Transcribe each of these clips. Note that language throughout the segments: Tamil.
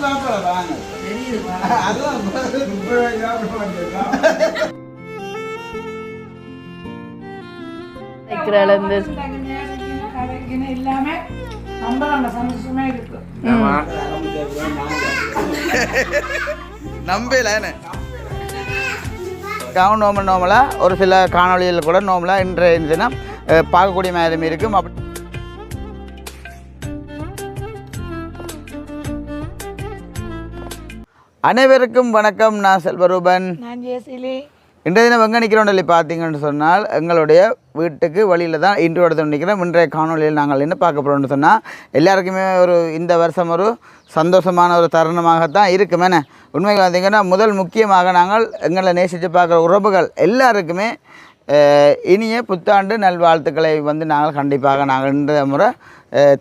சாப்பிட வாங்க அதுதான் முப்பது சாப்பிட மாட்டேன் எல்லாமே நம்பல நோமல் நோமலாக ஒரு சில காணொளிகள் கூட நோமலாக இன்றைய தினம் பார்க்கக்கூடிய மாதிரி இருக்கும். அப்படி அனைவருக்கும் வணக்கம். நான் செல்வரூபன். நான் ஜெயசிலி. இன்றைய தினம் எங்கே நிற்கிறோம் சொல்லி பார்த்தீங்கன்னு சொன்னால் எங்களுடைய வீட்டுக்கு வழியில் தான் இன்று இடத்துல நிற்கிறோம் இன்றைய காணொலியில் நாங்கள் என்ன பார்க்க போகிறோம்னு சொன்னால் எல்லாருக்குமே ஒரு இந்த வருஷம் ஒரு சந்தோஷமான ஒரு தருணமாகத்தான் இருக்குமேனே உண்மைக்கு பார்த்தீங்கன்னா முதல் முக்கியமாக நாங்கள் எங்களை நேசித்து பார்க்குற உறவுகள் எல்லாருக்குமே இனிய புத்தாண்டு நல்வாழ்த்துக்களை வந்து நாங்கள் கண்டிப்பாக நாங்கள் இன்றைய முறை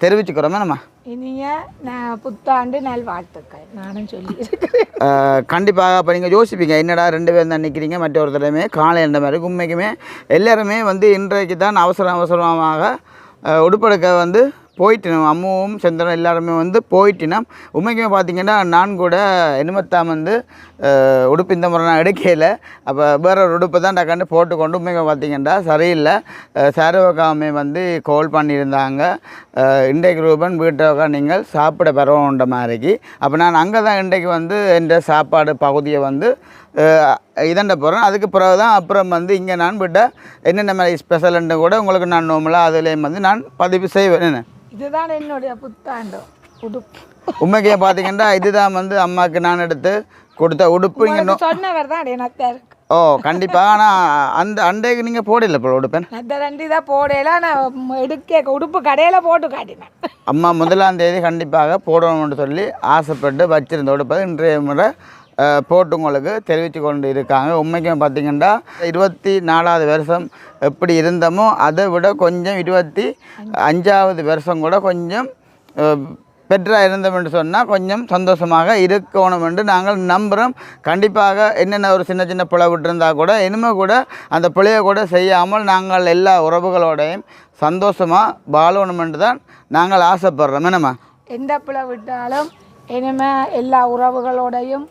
தெரிவிச்சுக்கிறோமே நம்ம. இனிய புத்தாண்டு நல்வாழ்த்துக்கள். நானும் சொல்லி. இருக்கிறேன் அஹ் கண்டிப்பாக அப்போ நீங்கள் யோசிப்பீங்க என்னடா ரெண்டு பேரும் தான் நிற்கிறீங்க மற்றொருத்தருமே காலை என்ற மாதிரி உண்மைக்குமே எல்லாருமே வந்து இன்றைக்கு தான் அவசர அவசரமாக உடுப்பெடுக்க வந்து போயிட்டினோம் அம்மாவும் செந்தனும் எல்லாருமே வந்து போயிட்டினோம் உண்மைக்குமே பார்த்தீங்கன்னா நான் கூட என்னமத்தாம் வந்து உடுப்பு இந்த முறை நான் எடுக்கல. அப்போ வேற ஒரு உடுப்பு தான் டக்காண்டு போட்டுக்கொண்டு உண்மைக்கு பார்த்தீங்கன்னா சரியில்லை. சாரவகாமே வந்து கால் பண்ணியிருந்தாங்க. இன்றைக்கு ரூபன் வீட்டை நீங்கள் சாப்பிட பெறவுன்ற மாதிரிக்கு. அப்போ நான் அங்கே தான் இன்றைக்கு வந்து என்ற சாப்பாடு பகுதியை வந்து இதண்ட போகிறேன் அதுக்கு பிறகு தான் அப்புறம் வந்து இங்கே நான் விட்ட என்னென்ன மாதிரி ஸ்பெஷல்ன்ட்டு கூட உங்களுக்கு நான் நார்மலாக அதுலேயும் வந்து நான் பதிவு செய்வேன். என்ன? இதுதான் என்னுடைய புத்தாண்டு உடுப்பு. உண்மைக்கே பார்த்தீங்கன்னா இதுதான் வந்து அம்மாவுக்கு நான் எடுத்து கொடுத்த உடுப்பு. இங்கே சொன்னவர் தான் எனக்கு ஓ கண்டிப்பாக ஆனால் அந்த அண்டைக்கு நீங்கள் போடல இப்போ உடுப்பேன் அந்த ரெண்டு தான் போடையில நான் எடுக்க உடுப்பு கடையில் போட்டு காட்டினேன். அம்மா முதலாம் தேதி கண்டிப்பாக போடணும்னு சொல்லி ஆசைப்பட்டு வச்சிருந்த உடுப்பை இன்றைய முறை போட்டு உங்களுக்கு தெரிவித்து கொண்டு இருக்காங்க உண்மைக்கும் பார்த்தீங்கன்னா இருபத்தி நாலாவது வருஷம் எப்படி இருந்தோமோ அதை விட கொஞ்சம் இருபத்தி அஞ்சாவது வருஷம் கூட கொஞ்சம் பெற்றாக இருந்தோம் என்று சொன்னால் கொஞ்சம் சந்தோஷமாக இருக்கணும் என்று நாங்கள் நம்புகிறோம் கண்டிப்பாக என்னென்ன ஒரு சின்ன சின்ன பிழை விட்டுருந்தால் கூட இனிமேல் கூட அந்த பிழையை கூட செய்யாமல் நாங்கள் எல்லா உறவுகளோடையும் சந்தோஷமாக வாழணும் என்று தான் நாங்கள் ஆசைப்படுறோம். என்னம்மா? எந்த பிழை விட்டாலும் இனிமே எல்லா உறவுகளோடையும்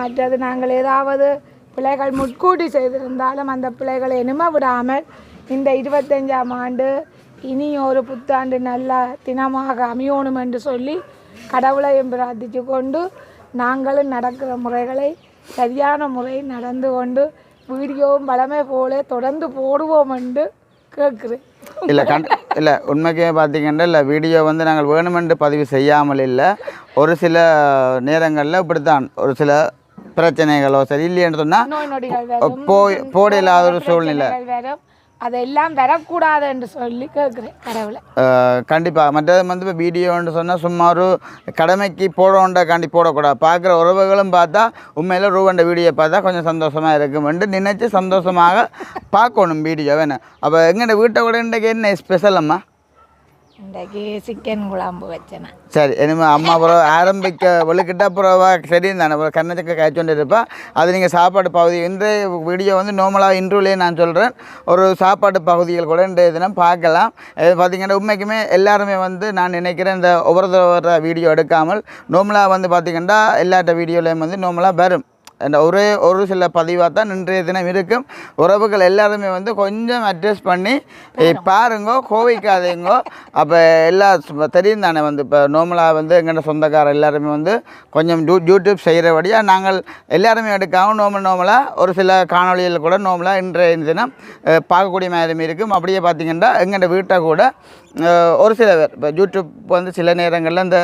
மற்றது நாங்கள் ஏதாவது பிள்ளைகள் முட்கூட்டி செய்திருந்தாலும் அந்த பிள்ளைகளை இனிமே விடாமல் இந்த இருபத்தஞ்சாம் ஆண்டு இனி ஒரு புத்தாண்டு நல்ல தினமாக அமையணும் என்று சொல்லி கடவுளையும் பிரார்த்தித்து கொண்டு நாங்களும் நடக்கிற முறைகளை சரியான முறை நடந்து கொண்டு வீடியோவும் பலமே போல தொடர்ந்து போடுவோம் என்று கேட்குறேன். இல்லை இல்லை உண்மைக்கே பார்த்தீங்கன்னா இல்லை வீடியோ வந்து நாங்கள் வேணுமென்று பதிவு செய்யாமல் இல்லை. ஒரு சில நேரங்களில் இப்படித்தான். ஒரு சில பிரச்சனைகளோ சரி இல்லைன்னு சொன்னால் போய் போட இல்லாத ஒரு சூழ்நிலை. அதெல்லாம் வரக்கூடாது என்று சொல்லி கேட்குறேன் கடவுளை. கண்டிப்பாக மற்றது வந்து இப்போ வீடியோன்னு சொன்னால் சும்மா ஒரு கடமைக்கு போடணுன்ற காண்டி போடக்கூடாது. பார்க்குற உறவுகளும் பார்த்தா உண்மையில் ரூபண்ட வீடியோ பார்த்தா கொஞ்சம் சந்தோஷமாக இருக்குமென்று நினச்சி சந்தோஷமாக பார்க்கணும் வீடியோ வேணும் அப்போ எங்கள்ட வீட்டை கூட இன்றைக்கு என்ன ஸ்பெஷல் அம்மா? இன்றைக்கு சிக்கன் குழம்பு வச்சேன் சரி இனிமேல் அம்மா அப்புறம் ஆரம்பிக்க வெளுக்கிட்ட அப்புறவா சரி தானே அப்புறம் கண்ணச்சக்க காய்ச்சொண்டு இருப்பா அது நீங்கள் சாப்பாடு பகுதி இன்றைய வீடியோ வந்து நார்மலாக இன்ட்ரூலேயே நான் சொல்கிறேன் ஒரு சாப்பாடு பகுதிகள் கூட இன்றைய தினம் பார்க்கலாம் இது பார்த்தீங்கன்னா உண்மைக்குமே எல்லாருமே வந்து நான் நினைக்கிறேன் இந்த ஒவ்வொரு தடவை வீடியோ எடுக்காமல் நார்மலாக வந்து பார்த்திங்கன்னா எல்லாட்ட வீடியோலையும் வந்து நார்மலாக வரும் அந்த ஒரே ஒரு சில பதிவாக தான் இன்றைய தினம் இருக்கும். உறவுகள் எல்லாருமே வந்து கொஞ்சம் அட்ஜஸ்ட் பண்ணி பாருங்கோ கோவிக்காதீங்கோ. அப்போ எல்லா தெரியும் தானே வந்து இப்போ நார்மலாக வந்து எங்கள்ட சொந்தக்கார எல்லாருமே வந்து கொஞ்சம் யூ யூடியூப் செய்கிறபடியாக நாங்கள் எல்லாருமே எடுக்காமல் நோமல் நோமலாக ஒரு சில காணொளிகள் கூட நோமலாக இன்றைய தினம் பார்க்கக்கூடிய மாதிரி இருக்கும். அப்படியே பார்த்தீங்கன்னா எங்கள்ட வீட்டை கூட ஒரு சில பேர் இப்போ யூடியூப் வந்து சில நேரங்களில் இந்த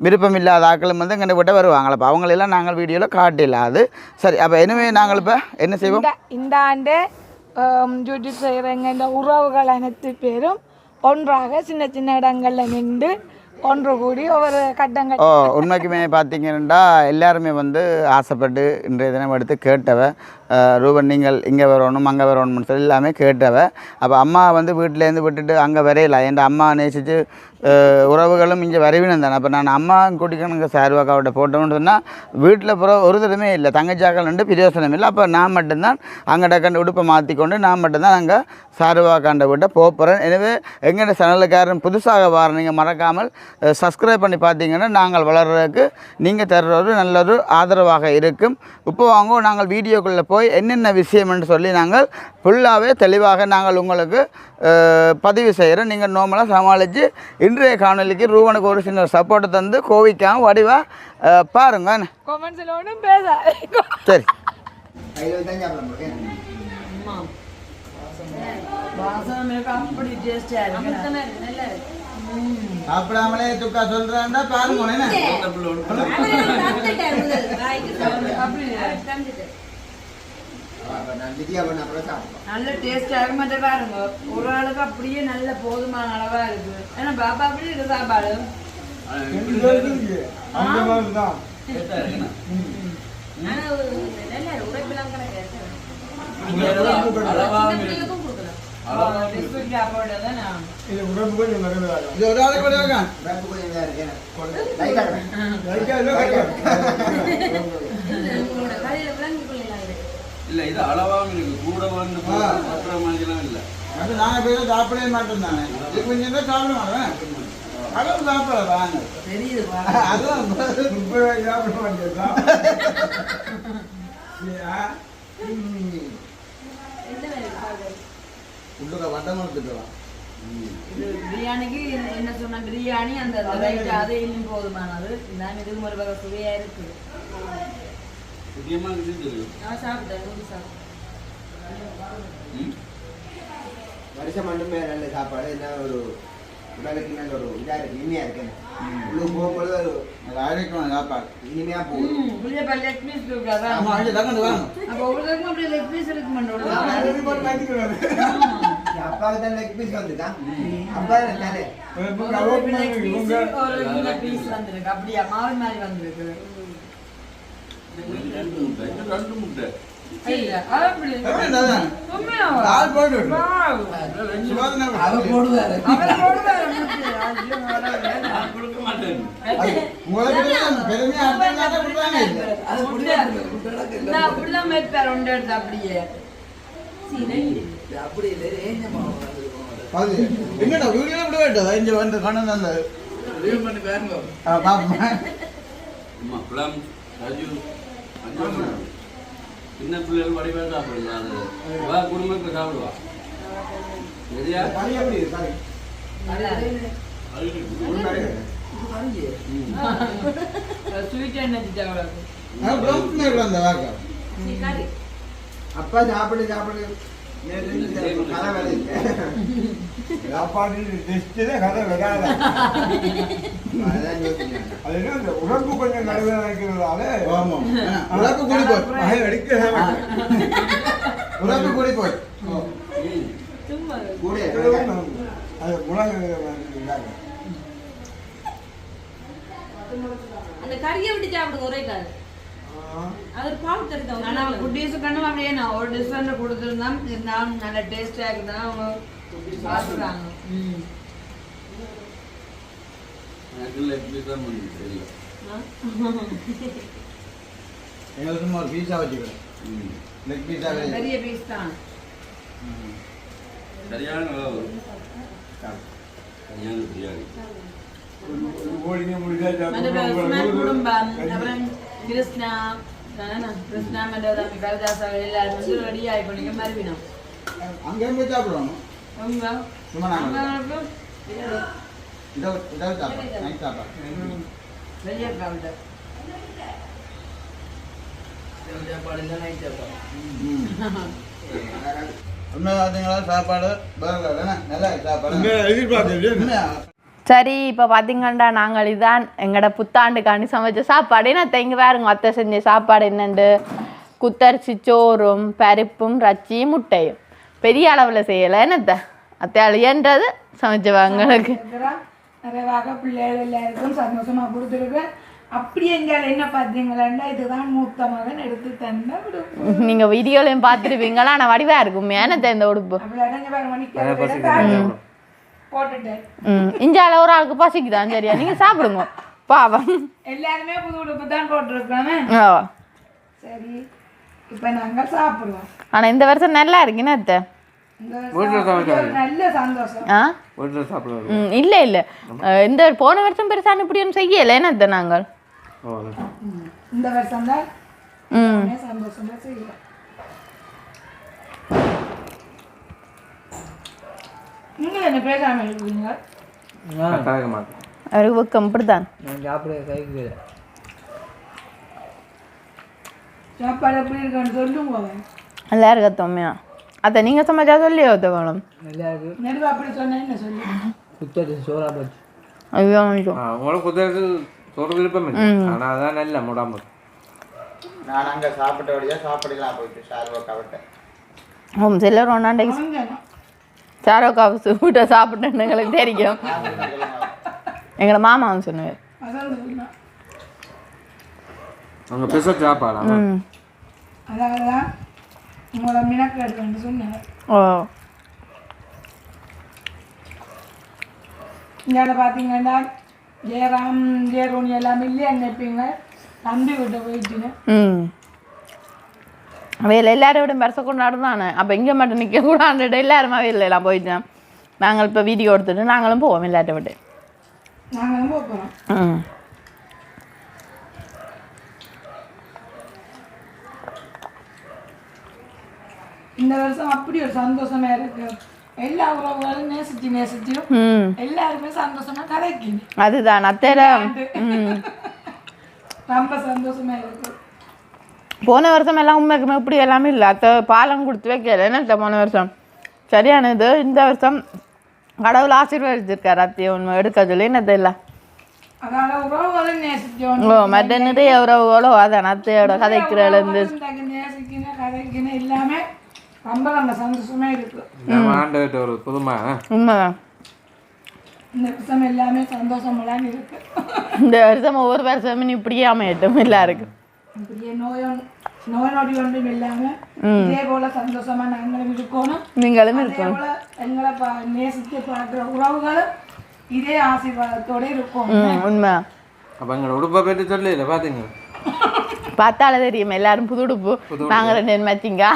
விருப்பம் இல்லாத ஆட்களும் வந்து எங்கிட்ட விட்ட வருவாங்களே அப்போ. அவங்களெல்லாம் நாங்கள் வீடியோவில் காட்டிடலாது சரி அப்போ எனவே நாங்கள் இப்போ என்ன செய்வோம்? இந்த ஆண்டு யூடியூப் செய்கிறவங்க இந்த உறவுகள் அனைத்து பேரும் ஒன்றாக சின்ன சின்ன இடங்களில் நின்று ஒன்று கூடி ஒவ்வொரு கட்டங்கள் ஓ உண்மைக்குமே பார்த்தீங்கன்னா எல்லாருமே வந்து ஆசைப்பட்டு இன்றைய தினம் எடுத்து கேட்டவ ரூபன் நீங்கள் இங்கே வரணும் அங்கே வரணும்னு சொல்லி எல்லாமே கேட்டவ. அப்போ அம்மா வந்து வீட்டிலேருந்து விட்டுட்டு அங்கே வரையல. என் அம்மா நேசித்து உறவுகளும் இங்கே வரவினம் தானே. அப்போ நான் அம்மா கூட்டிக்கணுங்க சார்வாக்காவோட போட்டோம்னு சொன்னால் வீட்டில் புற ஒரு தடமே இல்லை. தங்கச்சாக்கள் ரெண்டு பிரயோசனம் இல்லை. அப்போ நான் மட்டும்தான் அங்கட கண்டு உடுப்பை மாற்றிக்கொண்டு நான் மட்டும்தான் அங்கே சார்வாக்காண்ட வீட்டை போகிறேன் எனவே எங்களோட சேனலுக்காரன் புதுசாக வர நீங்கள் மறக்காமல் சப்ஸ்கிரைப் பண்ணி பார்த்தீங்கன்னா நாங்கள் வளர்கிறதுக்கு நீங்கள் தர்ற ஒரு நல்ல ஒரு ஆதரவாக இருக்கும். இப்போ வாங்க நாங்கள் வீடியோக்குள்ளே போய் என்னென்ன விஷயம்னு சொல்லி நாங்கள் ஃபுல்லாகவே தெளிவாக நாங்கள் உங்களுக்கு பதிவு செய்கிறோம். நீங்கள் நார்மலாக சமாளித்து இன்றைய காணொலிக்கு ரூவனுக்கு ஒரு சின்ன சப்போர்ட்டை தந்து கோவிக்காம வடிவாக பாருங்க. சரி. சாப்பிடாமலே துக்கா சொல்கிறேன்டா பாருங்க என்ன நல்ல டேஸ்டா இருக்க மாட்டே பாருங்க. ஒரு ஆளுக்கு அப்படியே நல்ல போதுமான அளவா இருக்கு. ஏன்னா பாப்பா அப்படி இருக்கு சாப்பாடு பிஸ்கட் இல்ல இது அளவாகவும் இருக்கு. கூட வந்து பத்திர மாதிரிலாம் இல்ல. அது நாங்கள் போய் சாப்பிடவே மாட்டோம் தானே இது கொஞ்சம் தான் சாப்பிட மாட்டேன். அதுவும் சாப்பிட வாங்க தெரியுது பாருங்க அதுவும் உள்ளுக்க வட்டம் கொடுத்துக்கலாம் இது பிரியாணிக்கு என்ன- என்ன சொன்ன? பிரியாணி அந்த அது இன்னும் போதுமானது. நான் இது ஒரு வகை சுவையா இருக்கு முக்கியமா இருக்குது நான் சாப்பிட்டேன் ஊத்தி சாப்பிட்டேன்? வருஷம் மட்டுமே நல்ல சாப்பாடு. என்ன ஒரு உடலுக்கு நல்ல ஒரு இதா இருக்கு இனிமையா இருக்கு உள்ள போகும்போது ஒரு ஆரோக்கியமான சாப்பாடு இனிமையா போகுது ம், புளிய பல் லெக் பீஸ் இருக்காதா ஆமா அங்கே தக்கண்டு வாங்க. அப்போ ஒருத்தருக்கும் அப்படியே லெக் பீஸ் இருக்கு மாட்டோம் அப்பாவுக்கு தான் லெக் பீஸ் வந்துதான் அப்பா தானே ஒரு பீஸ் வந்திருக்கு அப்படியா? மாறி மாறி வந்திருக்கு. அது அப்படி. இல்லை. அது அப்படியே என்னடா வீடியோ விட வேண்டாம் இங்க வந்து ஆ, பாப்போம் அம்மா ரஜு சின்ன பிள்ளைகள் வடிவா சாப்பிடுங்க அது வா குடும்பத்தில் சாப்பிடுவா சரியா அப்பா சாப்பிடு சாப்பிடு. உடம்பு கொஞ்சம் நடுவில் கூடி போய் கூடி போய் அது உலக அந்த கறியை விட்டு சாப்பிடுங்க ஒரே கால் அது ஒரு பால் கறி தான் ஆனா குட்டீஸ் கண்ணும் அப்படியே நான் ஒரு டிஃப்ரெண்ட் கொடுத்துருந்தா இருந்தாலும் நல்ல டேஸ்டா இருக்குதுன்னா அவங்க சாப்பிடுறாங்க. ம். எங்களுக்கு சும்மா ஒரு பீஸா வச்சுக்கிறேன். லெக் பீஸா பெரிய பீஸ் தான். சரியான அளவு. சரியான பிரியாணி. குடும்பம் அப்புறம் கிருஷ்ணா கிருஷ்ணா மற்ற தம்பி கவிதாசா எல்லாரும் வந்து ரெடி ஆகிக்கொண்டிங்க மறுவினோம் அங்கேயும் போய் சாப்பிடுவோம் அவங்க சும்மா நாங்கள் அவங்களுக்கு இதோ இதோ சாப்பாடு. நைட் சாப்பாடு. வெளியே பார்த்தீங்களா சாப்பாடு நல்லா சாப்பாடு. சரி இப்போ பார்த்தீங்கன்னா நாங்கள் இதான் எங்களோட புத்தாண்டுக்காண்டி சமைச்ச சாப்பாடு. என்ன தெங்க பாருங்க அத்தை செஞ்ச சாப்பாடு என்னண்டு? குத்தரிசி சோறும் பருப்பும் ரச்சியும் முட்டையும். பெரிய அளவில் செய்யலை. என்னத்த? அத்தையாளியன்றது சமைச்சவங்களுக்கு நிறைவாக பிள்ளைகள் எல்லாருக்கும் சந்தோஷமா கொடுத்துருக்கு. அப்படி எங்கால என்ன பார்த்தீங்களா இதுதான் மூத்த மகன் எடுத்து தந்த விடும் நீங்கள் வீடியோலையும் பார்த்துருப்பீங்களா? ஆனால் வடிவாக இருக்கும். என்னத்த இந்த உடுப்பு அப்படி அடைஞ்ச பாரு மணிக்கு போட்டுட்டேன் ம் இஞ்சால ஒரு ஆளுக்கு பசிக்குதான் சரியா? நீங்க சாப்பிடுங்க. பாவம். எல்லாருமே புது உடுப்பு தான் போட்டிருக்கானே சரி இப்போ நாங்கள் சாப்பிடுவோம். ஆனா இந்த வருஷம் நல்லா இருக்குன்னு அத்தை? இந்த வருஷம் ஒரு நல்ல சந்தோஷம். ஆ? வீட்டில் சாப்பிடுவாரு ம் இல்லை இல்லை. இந்த போன வருஷம் பெருசாக இப்படி ஒன்றும் செய்யலை. என்னத்தை நாங்கள்? இந்த வருஷம் தான் ம் சந்தோஷமா செய்கிறோம் நீங்கள் என்ன பேசாமல் இருக்கீங்க கட்டாக மாட்டேன் அவருக்கு வெக்கம் இப்படித்தான் சாப்பாடு எப்படி இருக்கான்னு சொல்லுங்க. அவன் நல்லா இருக்க தொம்மையா அத்தை நீங்கள் சமைச்சா சொல்லி ஒத்த வேணும் நெடுவா அப்படி சொன்னா என்ன சொல்லு? ஐயோ ஐயோ ஆ உங்களுக்கு குதிரைக்கு சொல்ற விருப்பம் இல்லை. ஆனால் அதான் நல்ல முடாமல் நான் அங்கே சாப்பிட்ட வழியாக சாப்பிடலாம் போயிட்டு ஓம் சிலர் ஒன்றாண்டைக்கு கொஞ்சம் சாரோ காசு வீட்டை சாப்பிட்டேன்னு எங்களுக்கு தெரியும். எங்களோட மாமாவும் சொன்னார். அதான் சொன்னான் அங்கே பெருசாக சாப்பாடா? ம். அதாவது தான் உங்களை மினக்கு எடுக்கணும்னு சொன்னேன் ஓ. இங்கே பார்த்தீங்கன்னா ஜெயராம் ஜெயரோனி எல்லாம் இல்லையா நினைப்பீங்க. தம்பி விட்ட போயிட்டுன்னு. ம். அவையில் எல்லாரும் விட பெருச கொண்டாடுதானே அப்போ இங்கே மட்டும் நிற்க கூடாது எல்லாருமே அவையில் எல்லாம் போயிட்டேன் நாங்கள் இப்போ வீடியோ எடுத்துட்டு நாங்களும் போவோம் எல்லாட்ட விட்டு. ம். இந்த வருஷம் அப்படி ஒரு சந்தோஷமா இருக்கு. எல்லா உறவுகளும் நேசிச்சு நேசிச்சு. எல்லாருமே சந்தோஷமா கதைக்குது அதுதான் அத்தேர ம். ரொம்ப சந்தோஷமா இருக்கு. போன வருஷம் எல்லாம் உண்மைக்குமே இப்படி எல்லாமே இல்லை. அத்தை பாலம் கொடுத்து வைக்கல. என்ன போன வருஷம்? சரியானது இந்த வருஷம் கடவுள் ஆசீர்வதிச்சிருக்காரு அத்தையை உண்மை எடுக்க சொல்லி. என்னது இல்லை? ஓ மற்ற நிறைய உறவுகளோ அதான் அத்தையோட கதைக்கணும் எல்லாமே ரொம்ப ரொம்ப சந்தோஷமா இருக்கு. நம்ம ஆண்டுகிட்ட ஒரு புதுமா உண்மைதான் இந்த வருஷம் எல்லாமே சந்தோஷமெல்லாம் இருக்கு. இந்த வருஷம் ஒவ்வொரு வருஷமும் இப்படியே அமையட்டும். எல்லாருக்கும். நோய் நொடி ஒன்றும் இல்லாம இதே போல சந்தோஷமா நாங்களும் இருக்கணும் நீங்களும் அதே இருக்கணும் போல எங்களை பா நேசித்து பார்க்குற உறவுகளும் இதே ஆசீர்வாதத்தோட இருக்கும் உண்மை அப்போ எங்களை உடுப்பை பற்றி சொல்லல பார்த்தீங்க பார்த்தாலே தெரியும் எல்லாரும் புது உடுப்பு நாங்கள் ரெண்டு மேட்சிங்கா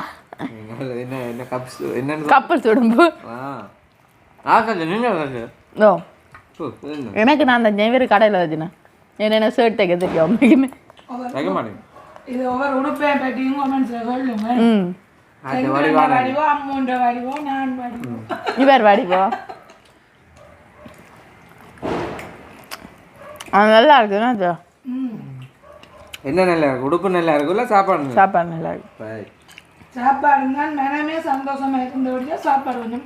என்ன என்ன கப்ஸ் என்னன்னு கப்பல் உடுப்பு ஆ சொல்லு நீங்கள் ஓ எனக்கு நான் அந்த ஜெயவீர் கடையில் வச்சுனேன் என்ன ஷர்ட் தைக்க தெரியும் மாட்டேங்க இது ஒவ்வொரு உடுப்பையும் பற்றியும் கமெண்ட்ஸ்ல சொல்லுங்க. வடிவோ அம்மூண்ட வடிவோ நான் வடிவோ. இவர் அது நல்லா இருக்குண்ணா அது என்ன நல்லா இருக்கு? உடுப்பு நல்லா இருக்குல்ல சாப்பாடு நல்லா சாப்பாடு நல்லா இருக்கு. சாப்பாடு தான் மனமே சந்தோஷமா இருந்தபடியா சாப்பாடு கொஞ்சம்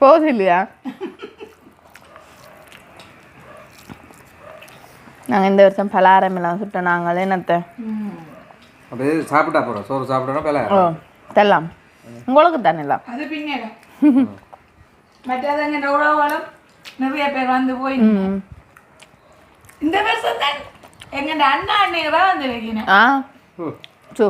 போகுது இல்லையா? நாங்கள் இந்த வருஷம் பலாரம் எல்லாம் சுட்டோம். நாங்கள் என்னத்தை. அப்படியே சாப்பிட்டா போகிறோம் சோறு சாப்பிடணும் பல. ஓ தெல்லாம். உங்களுக்கு தானே எல்லாம்? அது பின்னேரம் மற்றதுங்க இந்த உறவுகளும் நிறைய பேர் வந்து போய் ம். இந்த வருஷம் தான் எங்க அண்ணா அண்ணியரா வந்து வைக்கணும். ஆ. சோ.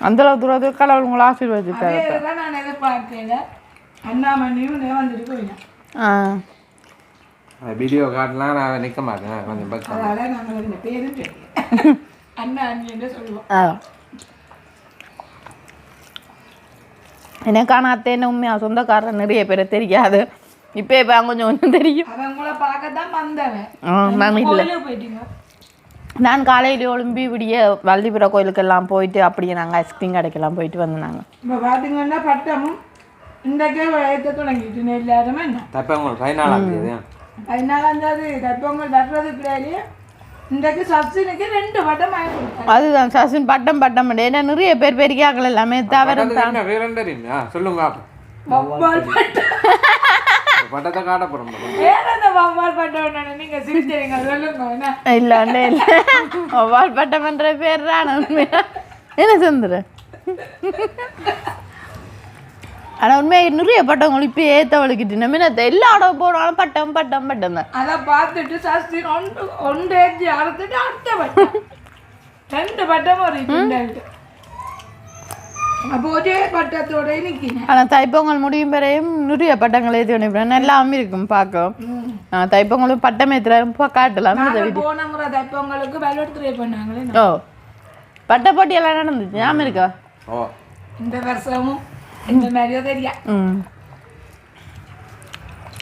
அந்தளவு தூரத்துக்கு கடவுள் உங்களை ஆசீர்வதிப்பாரு. தான் நான் எதிர்பார்க்கல. அண்ணாமணியும் வந்துட்டு போயினேன் வீடியோ வீடியோ காட்டலாம் நான் நிற்க மாட்டேன். கொஞ்சம் பக்கம். அதனால நாங்கள் இந்த பேரும் தெரியும் அண்ணா அண்ணி சொல்லுவோம். ஆ. எனக்கான அத்தை என்ன உண்மையா சொந்தக்காரர் நிறைய பேர் தெரியாது. இப்போ இப்போ கொஞ்சம் கொஞ்சம் தெரியும். நான் இல்லை. நான் காலையில் ஒளிம்பி விடிய வள்ளிபுர கோயிலுக்கெல்லாம் போயிட்டு அப்படியே நாங்கள் ஐஸ்கிரீம் கடைக்கெல்லாம் போயிட்டு இப்போ பார்த்தீங்கன்னா பட்டமும் இன்றைக்கே ஏற்ற தொடங்கிட்டு எல்லாருமே என்ன? தப்ப உங்களுக்கு ஃபைனல் ஆகுது பதினாலாம் தேதி தைப்பொங்கல் வர்றது கிடையாது இன்றைக்கு சப்சிடிக்கு ரெண்டு பட்டம் வாங்கி கொடுத்தாங்க அதுதான் சசின் பட்டம் பட்டம் ஏன்னா நிறைய பேர் பெரியாக்கள் எல்லாமே தவிர என்ன வேற என்ன தெரியும் ஆ சொல்லுங்க வவ்வால் பட்டம் பட்டத்தை காட்ட போகிறோம் வேற அந்த வவ்வால் பட்டம் நீங்க சிரிச்சீங்க சொல்லுங்க என்ன இல்லை பட்டம்ன்ற பேர் தான் என்ன சந்திர ஆனால் உண்மையாக நிறைய பட்டங்கள் இப்போ ஏற்றவளுக்கிட்டு நம்ம என்ன எல்லா இடம் போனாலும் பட்டம் பட்டம் பட்டம் தான். அதை பார்த்துட்டு சஷ்டி ஒன்று ஒன்று ஏற்றி அறுத்துட்டு அடுத்த பட்டம். ரெண்டு பட்டம் ஒரு அப்போ ஒரே பட்டத்தோட நிற்கிறேன் ஆனா தைப்பொங்கல் முடியும் வரையும் நிறைய பட்டங்கள் ஏற்றி பண்ணிவிடுறேன் எல்லாம் இருக்கும் பார்க்க ஆ, தைப்பொங்கலும் பட்டம் ஏற்றுற காட்டலாம் போன முறை தைப்பொங்கலுக்கு வெள்ளோட்டு ட்ரை பண்ணாங்களே ஓ பட்ட போட்டி எல்லாம் நடந்துச்சு ஞாபகம் இருக்கா? ஓ இந்த வருஷமும் இந்த மாதிரியோ தெரியா ம்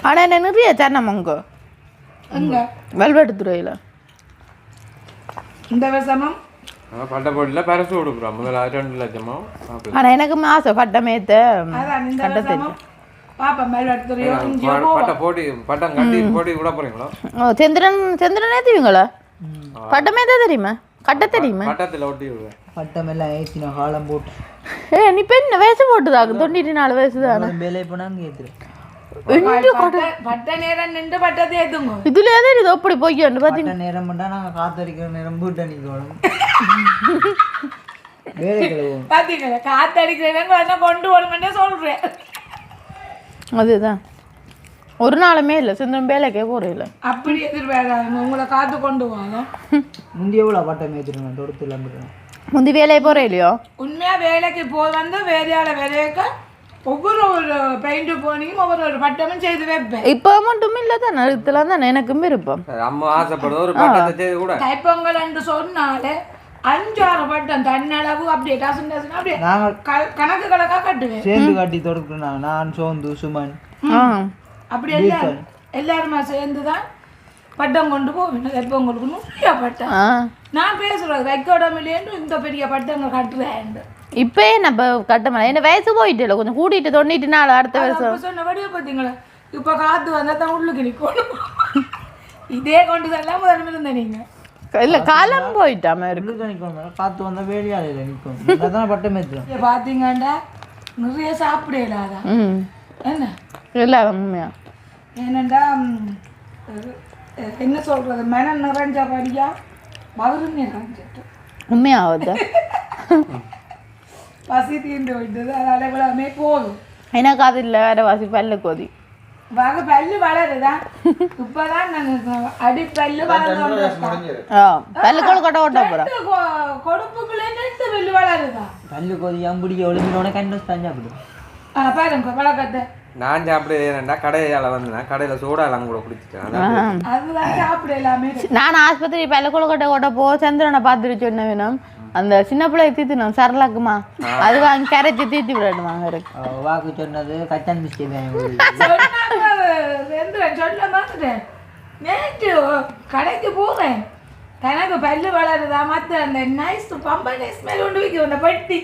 ஆனா என்ன நிறைய சன்னம் அங்கே அங்க வெல்வெட்டுத்துறையில் இந்த வருஷமும் பட்ட போட்டியில் பரிசு கொடுக்குறோம் முதல்ல ரெண்டு லட்சமோ ஆசை பட்ட போட்டி தெரியுமா கட்ட தெரியுமா பட்டத்தில் ஒட்டி விடுவேன் பட்டமெல்லாம் ஏற்றின காலம் போட்டு. ஏ நீ பெண்ணு வயசு போட்டுதாக்கு? தொண்ணூற்றி நாலு வயசு தானே? வேலை போனாங்க ஏற்றுறேன் இதுல எது இது அப்படி போய்க்கண்டு பார்த்தீங்க நேரம் நாங்கள் காத்தடிக்கிற நேரம் போட்டு பாத்தீங்களா? கொண்டு வரணும்னே சொல்றேன். அதுதான். ஒரு நாளுமே இல்லை சந்திரன் வேலைக்கே போகிறே இல்லை அப்படி எதிர்பார்க்காதீங்க உங்களை காத்து கொண்டு வாங்க முந்தைய எவ்வளோ பட்டம் ஏற்றிருக்கேன் தொடுத்து நம்பிடுறேன் முந்தி வேலையை போகிறே இல்லையோ உண்மையா வேலைக்கு போய் வந்து வேலையால வேலையக்க ஒவ்வொரு ஒரு பெயிண்ட் போனியும் ஒவ்வொரு ஒரு பட்டமும் செய்து வைப்பேன். இப்போ மட்டும் இல்லை தானே? இதெல்லாம் தானே? எனக்கும் விருப்பம். அம்மா ஆசைப்படுறது ஒரு பட்டத்தை செய்து கூட. தைப்பொங்கல் என்று சொன்னாலே அஞ்சாறு பட்டம் தன்னளவு அப்படியே டசன் டசன் அப்படியே கணக்கு கணக்கா கட்டுவேன். சேர்ந்து காட்டி தொடுக்கிறோம் நான் சோந்து சுமன். ஆ. அப்படி எல்லாரும் எல்லாருமா சேர்ந்து தான் பட்டம் கொண்டு போவேன் தைப்பொங்கலுக்கு நிறைய பட்டம் ஆ. நான் பேசுறது வைக்கோடமில்லேன்னு இந்த பெரிய பட்டங்கள் கட்டுறேன் இப்பயே நம்ம கட்ட மாட்டேன் என்ன வயசு போயிட்டு இல்லை கொஞ்சம் கூட்டிட்டு தொண்ணிட்டு நாள் அடுத்த வருஷம் அப்ப சொன்ன வடிவ பார்த்தீங்களா இப்போ காத்து வந்தா தான் உள்ளுக்கு நிற்கணும் இதே கொண்டு தான் முதல்ல இருந்த நீங்க. இல்லை காலம் போயிட்டாம இருக்கு. காற்று வந்தால் வேலையாலையில் நிற்கும் அதான் பட்டம் இங்க பாத்தீங்கன்னா நிறைய சாப்பிடலாதான் என்ன? இல்லை உண்மையா? அஹ், என்ன சொல்றது? மனம் நிறைஞ்சபடியா மதுரும் நிறைஞ்சிட்டு உண்மையாவது? பசி தீர்ந்து விட்டது. அதனால இவ்வளவுமே போதும். எனக்கு அது இல்லை வேற வாசி பல்லு கொதி. வக பல்லு வளருதான் இப்பதான் நான் அடி பல்லு பல்லு கொழுக்கட்டை ஓட்ட போகிறேன் கொடுப்புக்குள்ளே ரெண்டு பல்லு வளருதா? பல்லு கொதியாம பிடிக்க ஒளிஞ்சினோட கண்டு தான் சாப்பிடும் ஆ, பாருங்க பழக்கத்தை நான் சாப்பிட ஏன்னா கடையால் வந்தேன் கடையில் சோடாலாம் கூட குடிச்சிட்டேன். நான் ஆஸ்பத்திரி பல்ல கொழுக்கட்டை ஓட்ட போ சந்திரனை பார்த்துட்டு சொன்ன வேணும். அந்த சின்ன பிள்ளைய தீத்துனோம் சரலாக்குமா அது வாங்கி கரைச்சி தீத்தி விடணுமாங்க இருக்கு அவ வாக்கு சொன்னது கச்சான் சொல்ல மறந்துட்டேன். நேற்று கடைக்கு போறேன் தனக்கு பல்லு வளருதா மத்த அந்த நைஸ் பம்பனை ஸ்மெல் கொண்டு வைக்க அந்த பெட்டி.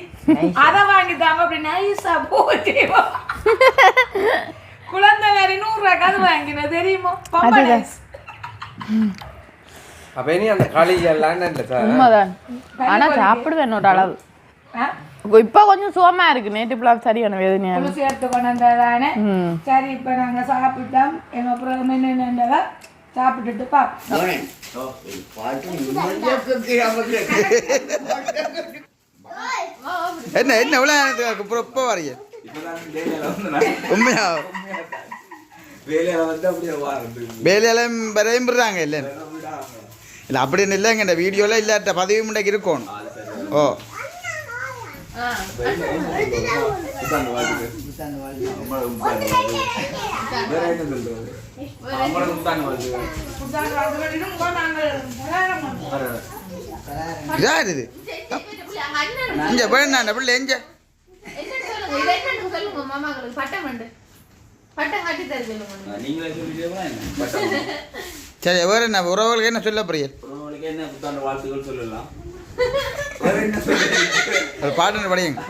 அதை வாங்கிட்டாங்க அப்படி நைஸா போச்சு. குழந்தை வேற நூறு ரூபாய்க்கு அது வாங்கினேன் தெரியுமா? அப்போ இனி அந்த களி எல்லாம் இல்லை சார்? உண்மைதான். ஆனா சாப்பிடுவேன் ஒரு அளவு. இப்போ கொஞ்சம் சோமா இருக்கு. நேற்று பிள்ளை சரியான வேதனையா இருக்கு. சேர்த்து கொண்டு வந்ததானே? ம். சரி இப்போ நாங்க சாப்பிட்டோம். எங்க அப்புறம் என்னென்னதா சாப்பிட்டுட்டு பா. என்ன என்ன எவ்வளோ அப்புறம் இப்போ வரீங்க உண்மையா? வேலையெல்லாம் விரைம்புறாங்க இல்லை? இல்லை அப்படின்னு இல்லைங்க இந்த வீடியோவில் இல்லாட்ட பதவி முண்டைக்கு இருக்கணும். ஓ. உட்கார்ந்து வாழ்க்கை வேற என்ன சொல்றது அம்மனை நீங்களே என்ன? சரி வேறு என்ன? உறவுகளுக்கு என்ன சொல்ல போறீங்க? என்ன புத்தாண்டு வாழ்த்துக்கள் சொல்லலாம். ஒரு பாட்டு படியுங்க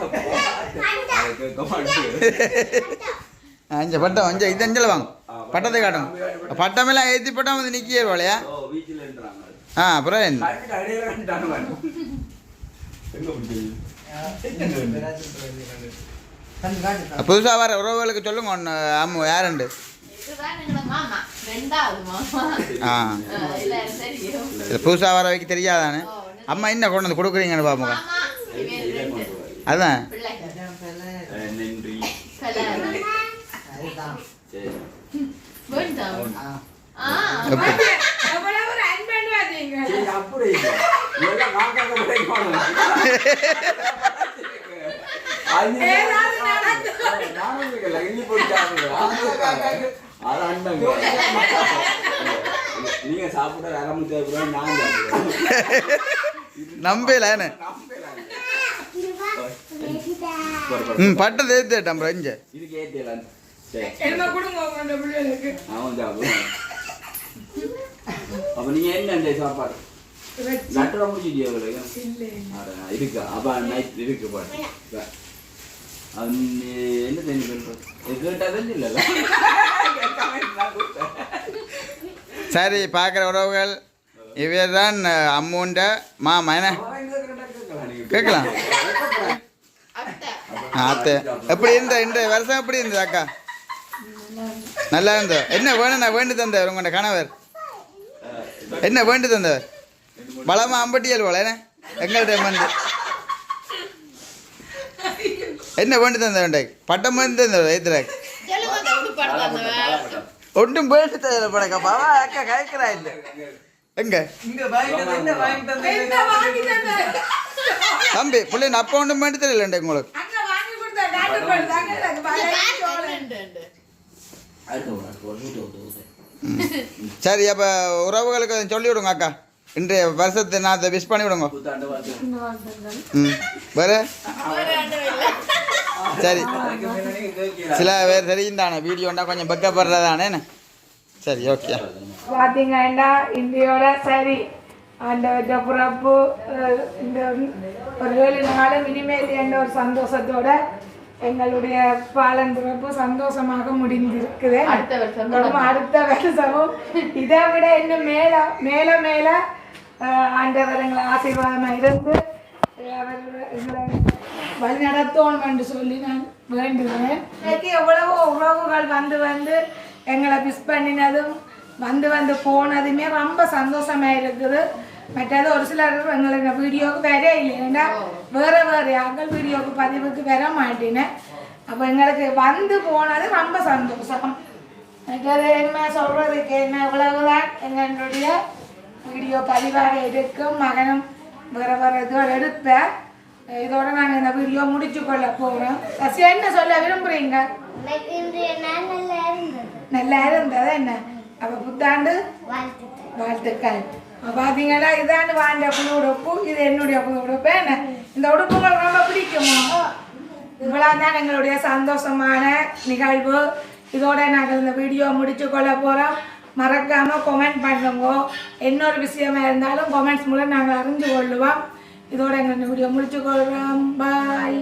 அஞ்சு பட்டம் அஞ்சு இது அஞ்சல் வாங்க. பட்டத்தை காட்டுங்க பட்டமெல்லாம் ஏற்றி பட்டம் வந்து நிற்கியே போலையா? ஓ வீச்சில்ன்றாங்க ஆ அப்புறம் என்ன? எங்க புதுசாக வர உறவுகளுக்கு சொல்லுங்க ஒன்று ஆமாம் யாருண்டு மாமா ரெண்டாவது மாமா. ஆ. இது புதுசாக வர வைக்க தெரியாதானே அம்மா என்ன கொண்டு வந்து கொடுக்குறீங்கன்னு பாப்போங்க அதான். நன்றி நீங்க சாப்பிட நான் நம்பல ம் பட்டை தேத்துட்டேன் ப்ரோ இங்கே. இதுக்கு சரி. என்ன கொடுங்க உங்க பிள்ளைகளுக்கு. அவன் சாப்பிடுவான் அப்ப நீங்க என்ன சாப்பாடு? நட்டுற அட, இருக்கு அப்ப நைட் இருக்கு நீ என்ன தெரிஞ்சு பண்ற இது சரி பார்க்குற உறவுகள் இவர் தான் அம்முண்ட மாமா. என்ன? கேட்கலாம். அத்தை எப்படி இருந்த இந்த வருஷம் எப்படி இருந்தது அக்கா? நல்லா இருந்தோ என்ன வேணும் நான் வேண்டி தந்தவர் உங்களோட கணவர்? என்ன வேண்டி தந்தவர்? பலமா அம்பட்டியல் போல என்ன? எங்கள்கிட்ட வந்து. என்ன வேண்டி தந்தவன் பட்டம் வந்து தந்தவர் எதிராக ஒன்றும் வேண்டி தந்தவர் படக்கப்பா அக்கா கேட்கிறா இல்லை. எங்க? தம்பி பிள்ளை அப்பா ஒன்றும் வேண்டி தெரியல உங்களுக்கு. சரி அப்போ உறவுகளுக்கு சொல்லி விடுங்க அக்கா. இன்றைய வருஷத்தை நான் அதை விஷ் பண்ணி விடுங்க ம் வேறு? சரி. சில பேர் தெரியும் தானே வீடியோண்டா கொஞ்சம் பக்கப்படுறதானே சரி ஓகே பார்த்தீங்கன்னா இந்தியோட சரி. அந்த பிறப்பு இந்த ஒரு ஏழு நாளும் இனிமேல் என்ற ஒரு சந்தோஷத்தோட எங்களுடைய பாலன் பிறப்பு சந்தோஷமாக முடிந்திருக்குது. அடுத்த வருஷம் அடுத்த வருஷமும் இதை விட இன்னும் மேல மேல மேல ஆண்டவர் எங்களை ஆசீர்வாதமாக இருந்து அவர் எங்களை வழி நடத்தணும் என்று சொல்லி நான் வேண்டுகிறேன். இன்னைக்கு எவ்வளவோ உறவுகள் வந்து வந்து எங்களை மிஸ் பண்ணினதும் வந்து வந்து போனதுமே ரொம்ப சந்தோஷமாக இருக்குது. மற்றது ஒரு சிலர் எங்களுக்கு வீடியோவுக்கு வரே இல்லை. ஏன்னா வேறு வேற யார்கள் வீடியோவுக்கு பதிவுக்கு வர மாட்டினேன். அப்போ எங்களுக்கு வந்து போனது ரொம்ப சந்தோஷம். மற்றது என்ன சொல்கிறதுக்கு என்ன இவ்வளவுதான் எங்களுடைய வீடியோ பதிவாக இருக்கும். மகனும் வேற வேற இதுகள் எடுப்பேன் இதோட நாங்கள் இந்த வீடியோ முடிச்சு கொள்ள போகிறோம் சசி என்ன சொல்ல விரும்புறீங்க? நல்லா இருந்ததா? என்ன? அப்போ புத்தாண்டு? வாழ்த்துக்கள். அப்ப பார்த்தீங்கன்னா இதாண்டு வாண்ட புது உடுப்பு. இது என்னுடைய புது உடுப்பு. என்ன? இந்த உடுப்பு உங்களுக்கு ரொம்ப பிடிக்குமா? இவ்வளோ தான் எங்களுடைய சந்தோஷமான நிகழ்வு. இதோட நாங்கள் இந்த வீடியோ முடிச்சு கொள்ள போகிறோம் மறக்காமல் கொமெண்ட் பண்ணுங்க. இன்னொரு விஷயமா இருந்தாலும் கொமெண்ட்ஸ் மூலம் நாங்கள் அறிஞ்சு கொள்ளுவோம். இதோட எங்கள் வீடியோ முடிச்சு கொள்கிறோம். பாய்